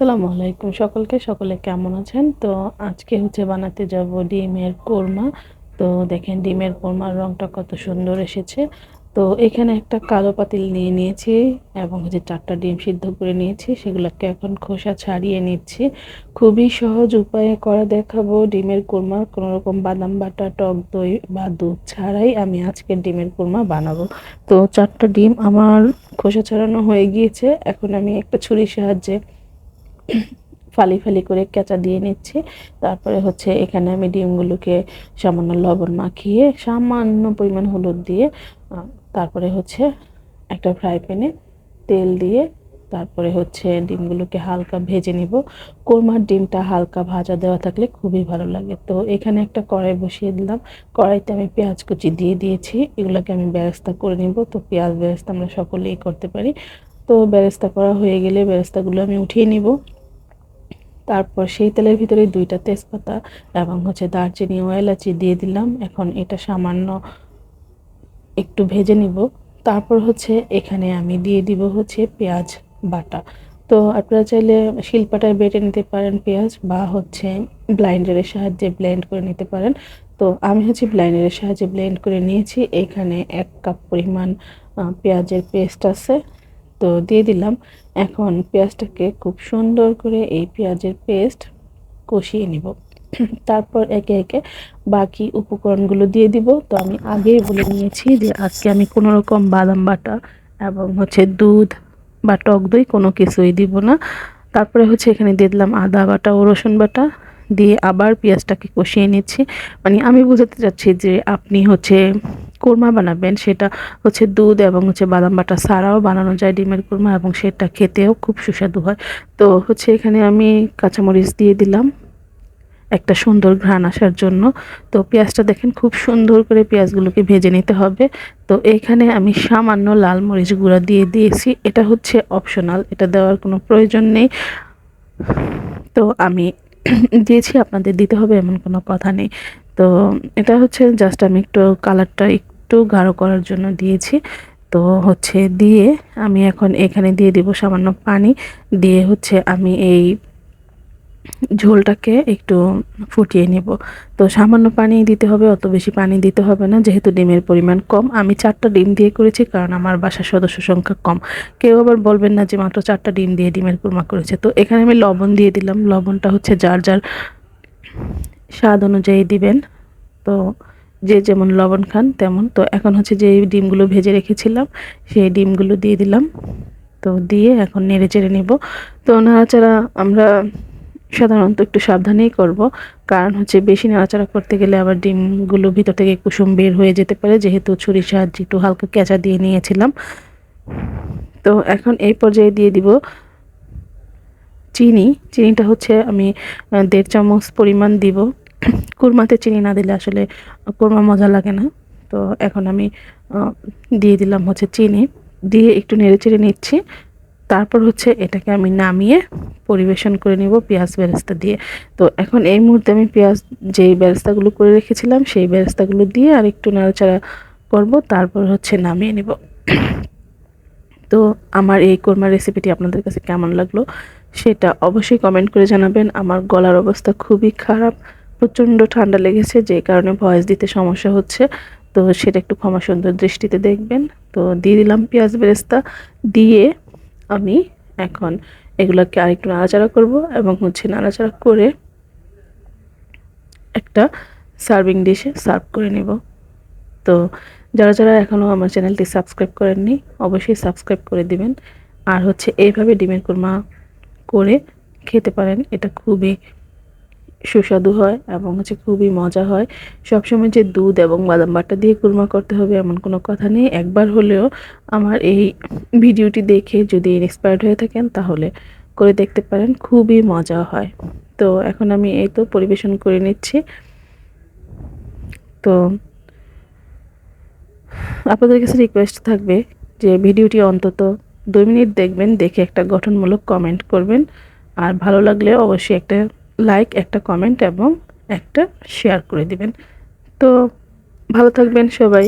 আসসালামু আলাইকুম সকলকে, সকলে কেমন আছেন? তো আজকে হচ্ছে বানাতে যাব ডিমের কোরমা। তো দেখেন ডিমের কোরমার রংটা কত সুন্দর এসেছে। তো এখানে একটা কালো পাতিল নিয়ে নিয়েছি এবং হচ্ছে চারটা ডিম সিদ্ধ করে নিয়েছি। সেগুলোকে এখন খোসা ছাড়িয়ে নিচ্ছি। খুবই সহজ উপায়ে করা দেখাবো ডিমের কোরমা। কোনো রকম বাদাম বাটা, টক দই বা দুধ ছাড়াই আমি আজকে ডিমের কোরমা বানাবো। তো চারটা ডিম আমার খোসা ছাড়ানো হয়ে গিয়েছে। এখন আমি একটা ছুরির সাহায্যে ফালি ফালি করে কেঁচা দিয়ে নিচ্ছি। তারপরে হচ্ছে এখানে আমি ডিমগুলোকে সামান্য লবণ মাখিয়ে সামান্য পরিমাণ হলুদ দিয়ে তারপরে হচ্ছে একটা ফ্রাই প্যানে তেল দিয়ে তারপরে হচ্ছে ডিমগুলোকে হালকা ভেজে নিব। কোরমার ডিমটা হালকা ভাজা দেওয়া থাকলে খুবই ভালো লাগে। তো এখানে একটা কড়াই বসিয়ে দিলাম। কড়াইতে আমি পেঁয়াজ কুচি দিয়ে দিয়েছি। এগুলোকে আমি ব্যবস্থা করে নিব। তো পেঁয়াজ ব্যবস্থা আমরা সকলেই করতে পারি। তো বেরেস্তা করা হয়ে গেলে বেরেস্তাগুলো আমি উঠিয়ে নিব। তারপর সেই তেলের ভিতরে দুইটা তেজপাতা এবং হচ্ছে দারচিনি ও এলাচি দিয়ে দিলাম। এখন এটা সামান্য একটু ভেজে নিব। তারপর হচ্ছে এখানে আমি দিয়ে দিব হচ্ছে পেঁয়াজ বাটা। তো আপনারা চাইলে শিলপাটায় বেটে নিতে পারেন পেঁয়াজ বা হচ্ছে ব্লাইন্ডারের সাহায্যে ব্লেন্ড করে নিতে পারেন। তো আমি হচ্ছে ব্লাইন্ডারের সাহায্যে ব্লেন্ড করে নিয়েছি। এখানে এক কাপ পরিমাণ পেঁয়াজের পেস্ট আছে। তো দিয়ে দিলাম। এখন পেঁয়াজটাকে খুব সুন্দর করে এই পেঁয়াজের পেস্ট কষিয়ে নিব। তারপর একে একে বাকি উপকরণগুলো দিয়ে দিব। তো আমি আগেই বলে নিয়েছি যে আজকে আমি কোনো রকম বাদাম বাটা এবং হচ্ছে দুধ বা টক দই কোনো কিছুই দিব না। তারপরে হচ্ছে এখানে দিয়ে দিলাম আদা বাটা ও রসুন বাটা দিয়ে আবার পেঁয়াজটাকে কষিয়ে নিচ্ছি। মানে আমি বোঝাতে চাচ্ছি যে আপনি হচ্ছে কোরমা বানাবেন, সেটা হচ্ছে দুধ এবং হচ্ছে বাদাম বাটা ছাড়াও বানানো যায় ডিমের কোরমা এবং সেটা খেতেও খুব সুস্বাদু হয়। তো হচ্ছে এখানে আমি কাঁচামরিচ দিয়ে দিলাম, একটা সুন্দর ঘ্রাণ আসার জন্য। তো পেঁয়াজটা দেখেন খুব সুন্দর করে পেঁয়াজগুলোকে ভেজে নিতে হবে। তো এখানে আমি সামান্য লাল মরিচ গুঁড়া দিয়ে দিয়েছি, এটা হচ্ছে অপশনাল, এটা দেওয়ার কোনো প্রয়োজন নেই। তো আমি দিয়েছি, আপনাদের দিতে হবে এমন কোনো কথা নেই। তো এটা হচ্ছে জাস্ট আমি একটু কালারটা একটু গাঢ় করার জন্য দিয়েছি। তো হচ্ছে দিয়ে আমি এখন এখানে দিয়ে দিব সামান্য পানি। দিয়ে হচ্ছে আমি এই ঝোলটাকে একটু ফুটিয়ে নেব। তো সামান্য পানি দিতে হবে, অত বেশি পানি দিতে হবে না, যেহেতু ডিমের পরিমাণ কম। আমি চারটা ডিম দিয়ে করেছি, কারণ আমার বাসার সদস্য সংখ্যা কম। কেউ আবার বলবেন না যে মাত্র চারটা ডিম দিয়ে ডিমের কুরমা করেছে। তো এখানে আমি লবণ দিয়ে দিলাম। লবণটা হচ্ছে যার যার স্বাদ অনুযায়ী দিবেন। তো যে যেমন লবণ খান তেমন। তো এখন হচ্ছে যে ডিমগুলো ভেজে রেখেছিলাম, সেই ডিমগুলো দিয়ে দিলাম। তো দিয়ে এখন নেড়ে চেড়ে নিব। তো নাড়াচাড়া আমরা সাধারণত একটু সাবধানেই করব। কারণ হচ্ছে বেশি নাড়াচাড়া করতে গেলে আবার ডিমগুলো ভিতর থেকে কুসুম বের হয়ে যেতে পারে। যেহেতু ছুরির সাহায্যে একটু হালকা কেঁচা দিয়ে নিয়েছিলাম। তো এখন এই পর্যায়ে দিয়ে দিব চিনি। চিনিটা হচ্ছে আমি দেড় চামচ পরিমাণ দিব। কুরমাতে চিনি না দিলে আসলে কুরমা মজা লাগে না। তো এখন আমি দিয়ে দিলাম হচ্ছে চিনি। দিয়ে একটু নেড়ে চেড়ে নিচ্ছি। তারপর হচ্ছে এটাকে আমি নামিয়ে পরিবেশন করে নিব পেঁয়াজ বেরেস্তা দিয়ে। তো এখন এই মুহূর্তে আমি পেঁয়াজ যেই বেরেস্তাগুলো করে রেখেছিলাম, সেই বেরেস্তাগুলো দিয়ে আর একটু নাড়াচাড়া করব, তারপর হচ্ছে নামিয়ে নিব। তো আমার এই কোরমার রেসিপিটি আপনাদের কাছে কেমন লাগল সেটা অবশ্যই কমেন্ট করে জানাবেন। আমার গলার অবস্থা খুবই খারাপ। প্রচণ্ড ঠান্ডা লেগেছে, যে কারণে ভয়েস দিতে সমস্যা হচ্ছে। তো সেটা একটু ক্ষমা সুন্দর দৃষ্টিতে দেখবেন। তো দিয়ে দিলাম পেঁয়াজ বেরেস্তা। দিয়ে আমি এখন এগুলোকে আরেকটু নাড়াচাড়া করব এবং হচ্ছে নাড়াচাড়া করে একটা সার্ভিং ডিশে সার্ভ করে নেব। তো যারা যারা এখনও আমার চ্যানেলটি সাবস্ক্রাইব করেননি, অবশ্যই সাবস্ক্রাইব করে দিবেন। আর হচ্ছে এইভাবে ডিমের কুরমা করে খেতে পারেন, এটা খুবই সুস্বাদু হয় এবং হচ্ছে খুবই মজা হয়। সবসময় যে দুধ এবং বাদাম বাটা দিয়ে কুরমা করতে হবে এমন কোনো কথা নেই। একবার হলেও আমার এই ভিডিওটি দেখে যদি ইন্সপায়ার্ড হয়ে থাকেন তাহলে করে দেখতে পারেন, খুবই মজা হয়। তো এখন আমি এই তো পরিবেশন করে নিচ্ছি। তো আপনাদের কাছে রিকোয়েস্ট থাকবে যে ভিডিওটি অন্তত দুই মিনিট দেখবেন, দেখে একটা গঠনমূলক কমেন্ট করবেন। আর ভালো লাগলে অবশ্যই একটা লাইক একটা কমেন্ট এবং একটা শেয়ার করে দিবেন। তো ভালো থাকবেন সবাই।